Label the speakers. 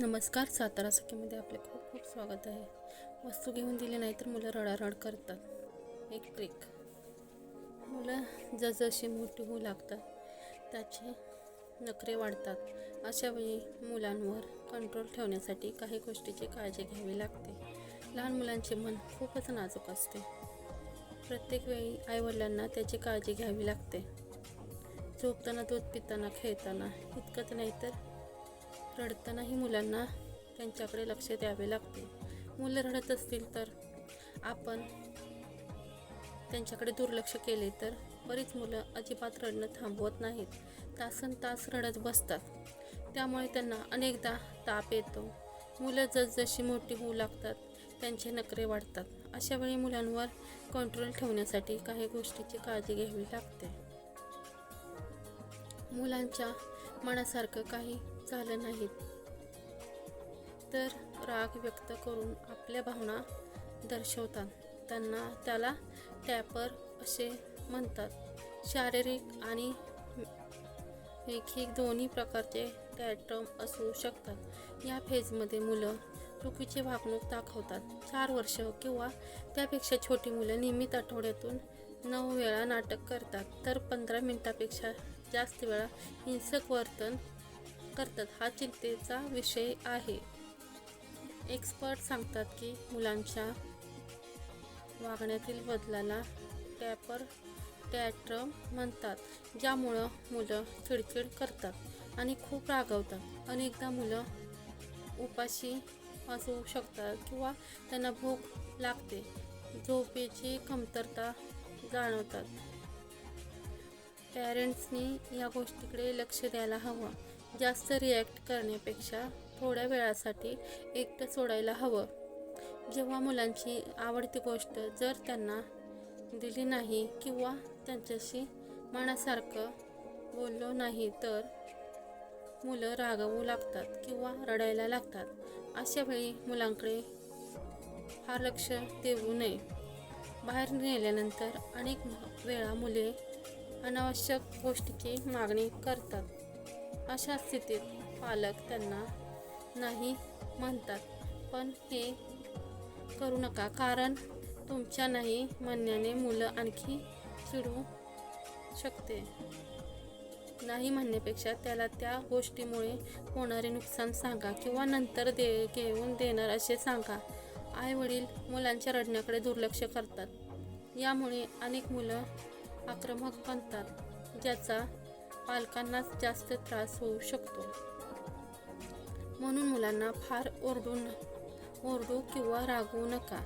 Speaker 1: नमस्कार सातारा सखीमध्ये आपले खूप खूप स्वागत आहे. वस्तू घेऊन दिली नाही तर मुलं रडारड करतात. एक ट्रिक मुलं जसजशी मोठी होऊ लागतात त्याचे नखरे वाढतात. अशा वेळी मुलांवर कंट्रोल ठेवण्यासाठी काही गोष्टीची काळजी घ्यावी लागते. लहान मुलांचे मन खूपच नाजूक असते. प्रत्येक वेळी आईवडिलांना त्याची काळजी घ्यावी लागते. झोपताना दूध पिताना खेळताना इतकंच नाही तर रडतानाही मुलांना त्यांच्याकडे लक्ष द्यावे लागते. मुलं रडत असतील तर आपण त्यांच्याकडे दुर्लक्ष केले तर बरीच मुलं अजिबात रडणं थांबवत नाहीत. तासन तास रडत बसतात. त्यामुळे त्यांना अनेकदा ताप येतो. मुलं जसजशी मोठी होऊ लागतात त्यांचे नखरे वाढतात. अशा वेळी मुलांवर कंट्रोल ठेवण्यासाठी काही गोष्टीची काळजी घ्यावी लागते. मुलांच्या मनासारखं काही झालं नाहीत. तर राग व्यक्त करून आपल्या भावना दर्शवतात. त्यांना त्याला टॅपर असे म्हणतात. शारीरिक आणि ऐकिक दोन्ही प्रकारचे टॅटम असू शकतात. या फेजमध्ये मुलं चुकीची वागणूक दाखवतात. चार वर्ष किंवा त्यापेक्षा छोटी मुलं नियमित आठवड्यातून नऊ वेळा नाटक करतात. तर पंधरा मिनटापेक्षा जास्त वेळा हिंसक वर्तन करतात हा चिंतेचा विषय आहे. एक्सपर्ट सांगतात की मुलांच्या वागण्यातील बदलाला टॅपर टॅट्रम म्हणतात ज्यामुळं मुलं चिडचिड करतात आणि खूप रागवतात. अनेकदा मुलं उपाशी असू शकतात किंवा त्यांना भूक लागते. झोपेची कमतरता जाणवतात. पॅरेंट्सनी या गोष्टीकडे लक्ष द्यायला हवं. जास्त रिॲक्ट करण्यापेक्षा थोड्या वेळासाठी एकटं सोडायला हवं. जेव्हा मुलांची आवडती गोष्ट जर त्यांना दिली नाही किंवा त्यांच्याशी मनासारखं बोललो नाही तर मुलं रागवू लागतात किंवा रडायला लागतात. अशा वेळी मुलांकडे फार लक्ष देऊ नये. बाहेर नेल्यानंतर अनेक वेळा मुले अनावश्यक गोष्टीची मागणी करतात. अशा स्थितीत पालक त्यांना नाही म्हणतात. पण हे करू नका कारण तुमच्या नाही म्हणण्याने मुलं आणखी चिडू शकते. नाही म्हणण्यापेक्षा त्याला त्या गोष्टीमुळे होणारे नुकसान सांगा किंवा नंतर दे घेऊन देणार असे सांगा. आई वडील मुलांच्या रडण्याकडे दुर्लक्ष करतात. यामुळे अनेक मुलं आक्रमक बनतात ज्याचा पालकांनाच जास्त त्रास होऊ शकतो. म्हणून मुलांना फार ओरडू न ओरडू किंवा रागवू नका.